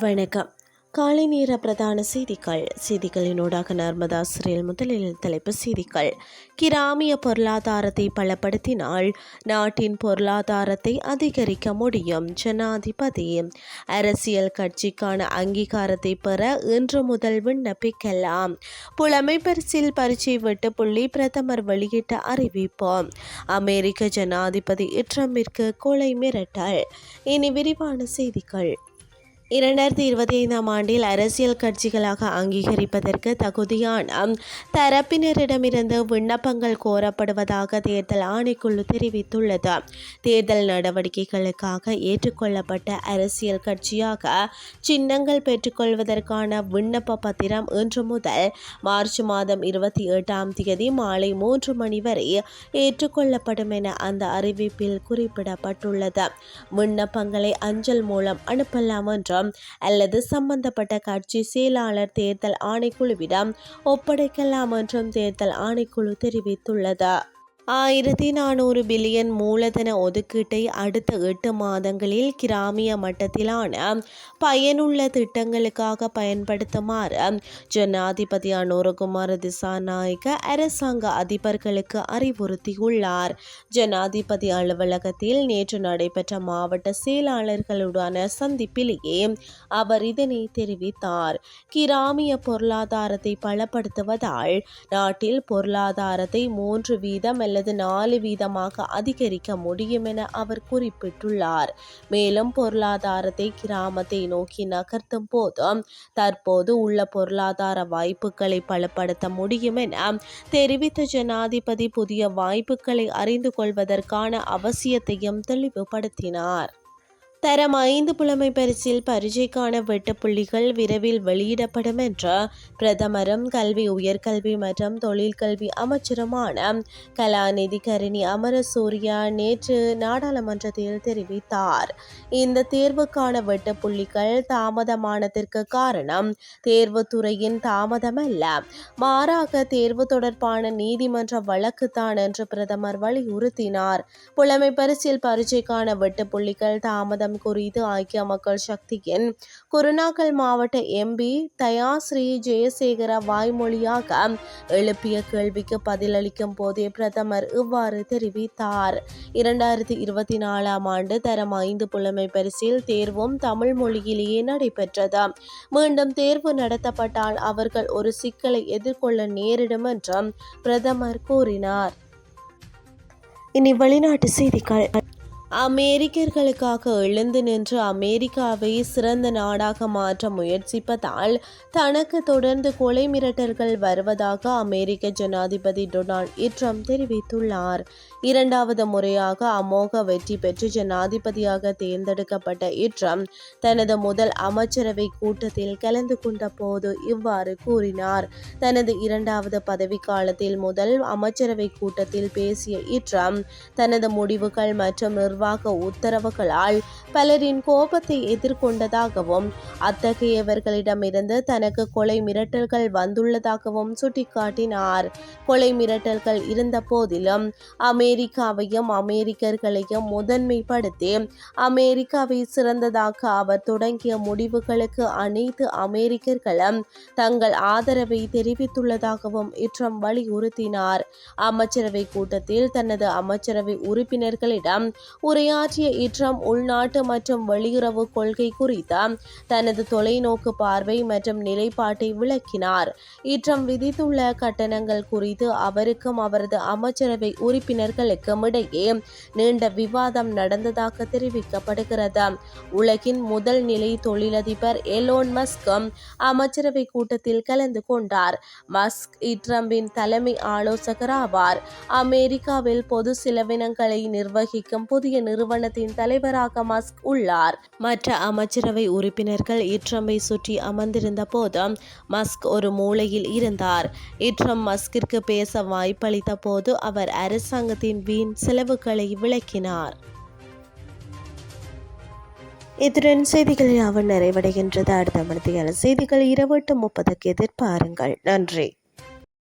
வணக்கம். காலை நேர பிரதான செய்திகள். செய்திகளினூடாக நர்மதா சிறையில் முதலில் தலைப்பு செய்திகள். கிராமிய பொருளாதாரத்தை பலப்படுத்தினால் நாட்டின் பொருளாதாரத்தை அதிகரிக்க முடியும். ஜனாதிபதி. அரசியல் கட்சிக்கான அங்கீகாரத்தை பெற இன்று முதல் விண்ணப்பிக்கலாம். புலமை பரிசில் பரீட்சை வெட்டு புள்ளி பிரதமர் வெளியிட்ட அறிவிப்பு. அமெரிக்க ஜனாதிபதி இட்ரம்பிற்கு கொலை மிரட்டல். இனி விரிவான செய்திகள். இரண்டாயிரத்தி இருபத்தி ஐந்தாம் ஆண்டில் அரசியல் கட்சிகளாக அங்கீகரிப்பதற்கு தகுதியான தரப்பினரிடமிருந்து விண்ணப்பங்கள் கோரப்படுவதாக தேர்தல் ஆணைக்குழு தெரிவித்துள்ளது. தேர்தல் நடவடிக்கைகளுக்காக ஏற்றுக்கொள்ளப்பட்ட அரசியல் கட்சியாக சின்னங்கள் பெற்றுக்கொள்வதற்கான விண்ணப்ப பத்திரம் இன்று முதல் மார்ச் மாதம் இருபத்தி எட்டாம் தேதி மாலை மூன்று மணி வரை ஏற்றுக்கொள்ளப்படும் என அந்த அறிவிப்பில் குறிப்பிடப்பட்டுள்ளது. விண்ணப்பங்களை அஞ்சல் மூலம் அனுப்பலாம் என்றும் அல்லது சம்பந்தப்பட்ட கட்சி செயலாளர் தேர்தல் ஆணைக்குழுவிடம் ஒப்படைக்கலாம் என்றும் தேர்தல் ஆணைக்குழு தெரிவித்துள்ளது. ஆயிரத்தி நானூறு பில்லியன் மூலதன ஒதுக்கீட்டை அடுத்த எட்டு மாதங்களில் கிராமிய மட்டத்திலான பயனுள்ள திட்டங்களுக்காக பயன்படுத்துமாறு ஜனாதிபதி அனுரகுமார திசாநாயக்க அரசாங்க அதிபர்களுக்கு அறிவுறுத்தியுள்ளார். ஜனாதிபதி அலுவலகத்தில் நேற்று நடைபெற்ற மாவட்ட செயலாளர்களுடான சந்திப்பிலேயே அவர் இதனை தெரிவித்தார். கிராமிய பொருளாதாரத்தை பலப்படுத்துவதால் நாட்டில் பொருளாதாரத்தை மூன்று வீதம் அல்லது நாலு வீதமாக அதிகரிக்க முடியும் என அவர் குறிப்பிட்டுள்ளார். மேலும் பொருளாதாரத்தை கிராமத்தை நோக்கி நகர்த்தும் போதும் தற்போது உள்ள பொருளாதார வாய்ப்புகளை பலப்படுத்த முடியும் என தெரிவித்த ஜனாதிபதி புதிய வாய்ப்புகளை அறிந்து கொள்வதற்கான அவசியத்தையும் தெளிவுபடுத்தினார். தரம் ஐந்து புலமை பரிசில் பரீட்சைக்கான வெட்டுப்புள்ளிகள் விரைவில் வெளியிடப்படும் என்று பிரதமரும் கல்வி உயர்கல்வி மற்றும் தொழிற்கல்வி அமைச்சருமான கலாநிதி கரிணி அமரசூர்யா நேற்று நாடாளுமன்றத்தில் தெரிவித்தார். இந்த தேர்வுக்கான வெட்டுப்புள்ளிகள் தாமதமானதற்கு காரணம் தேர்வுத்துறையின் தாமதமல்ல. மாறாக தேர்வு தொடர்பான நீதிமன்ற வழக்குதான் என்று பிரதமர் வலியுறுத்தினார். புலமை பரிசில் பரீட்சைக்கான வெட்டுப்புள்ளிகள் தாமதம் திட்டம் குறித்து ஐக்கிய மக்கள் சக்தியின் குருநாகல் மாவட்ட எம்பி தயாஸ்ரீ ஜெயசேகர வாய்மொழியாக எழுப்பிய கேள்விக்கு பதிலளிக்கும் போதே பிரதமர் இவ்வாறு தெரிவித்தார். இரண்டாயிரத்தி இருபத்தி நாலாம் ஆண்டு தரம் ஐந்து புலமை பரிசில் தேர்வும் தமிழ் மொழியிலேயே நடைபெற்றது. மீண்டும் தேர்வு நடத்தப்பட்டால் அவர்கள் ஒரு சிக்கலை எதிர்கொள்ள நேரிடும் என்றும் பிரதமர் கூறினார். இனி வெளிநாட்டு செய்திகள். அமெரிக்கர்களுக்காக எழுந்து நின்று அமெரிக்காவை சிறந்த நாடாக மாற்ற முயற்சிப்பதால் தனக்கு தொடர்ந்து கொலை மிரட்டல்கள் வருவதாக அமெரிக்க ஜனாதிபதி டொனால்ட் ட்ரம்ப் தெரிவித்துள்ளார். இரண்டாவது முறையாக அமோக வெற்றி பெற்று ஜனாதிபதியாக தேர்ந்தெடுக்கப்பட்ட ட்ரம்ப் தனது முதல் அமைச்சரவை கூட்டத்தில் கலந்து கொண்ட போது இவ்வாறு கூறினார். தனது இரண்டாவது பதவிக்காலத்தில் முதல் அமைச்சரவை கூட்டத்தில் பேசிய ட்ரம்ப் தனது முடிவுகள் மற்றும் நிர்வாக நிர்வாக உத்தரவுகளால் பலரின் கோபத்தை எதிர்கொண்டதாகவும் அத்தகையவர்களிடமிருந்து தனக்கு கொலை மிரட்டல்கள் வந்துள்ளதாகவும் சுட்டிக்காட்டினார். கொலை மிரட்டல்கள் இருந்த போதிலும் அமெரிக்காவையும் அமெரிக்கர்களையும் முதன்மைப்படுத்தி அமெரிக்காவை சிறந்ததாக அவர் தொடங்கிய முடிவுகளுக்கு அனைத்து அமெரிக்கர்களும் தங்கள் ஆதரவை தெரிவித்துள்ளதாகவும் இற்றம் வலியுறுத்தினார். அமைச்சரவை கூட்டத்தில் தனது அமைச்சரவை உறுப்பினர்களிடம் உரையாற்றிய இற்றம் உள்நாட்டு மற்றும் வெளியுறவு கொள்கை குறித்த தனது தொலைநோக்கு பார்வை மற்றும் நிலைப்பாட்டை விளக்கினார். இற்றம் விதித்துள்ள கட்டணங்கள் குறித்து அவருக்கும் அவரது அமைச்சரவை உறுப்பினர்களுக்கும் இடையே நீண்ட விவாதம் நடந்ததாக தெரிவிக்கப்படுகிறது. உலகின் முதல் நிலை தொழிலதிபர் எலோன் மஸ்கும் அமைச்சரவை கூட்டத்தில் கலந்து கொண்டார். மஸ்க் இட்ரம்பின் தலைமை ஆலோசகர் ஆவார் அமெரிக்காவில் பொது செலவினங்களை நிர்வகிக்கும் புதிய நிறுவனத்தின் தலைவராக மஸ்க் உள்ளார். மற்ற அமைச்சரவை உறுப்பினர்கள் இட்ரம்பை சுற்றி அமர்ந்திருந்த போது மஸ்க் ஒரு மூலையில் இருந்தார். இட்ரம் மஸ்கிற்கு பேச வாய்ப்பளித்த போது அவர் அரசாங்கத்தின் வீண் செலவுகளை விளக்கினார். இத்துடன் செய்திகள் யாவும் நிறைவடைகின்றது. அடுத்த மணித்தியான செய்திகள் இரவு எட்டு முப்பதுக்கு எதிர்பாருங்கள். நன்றி.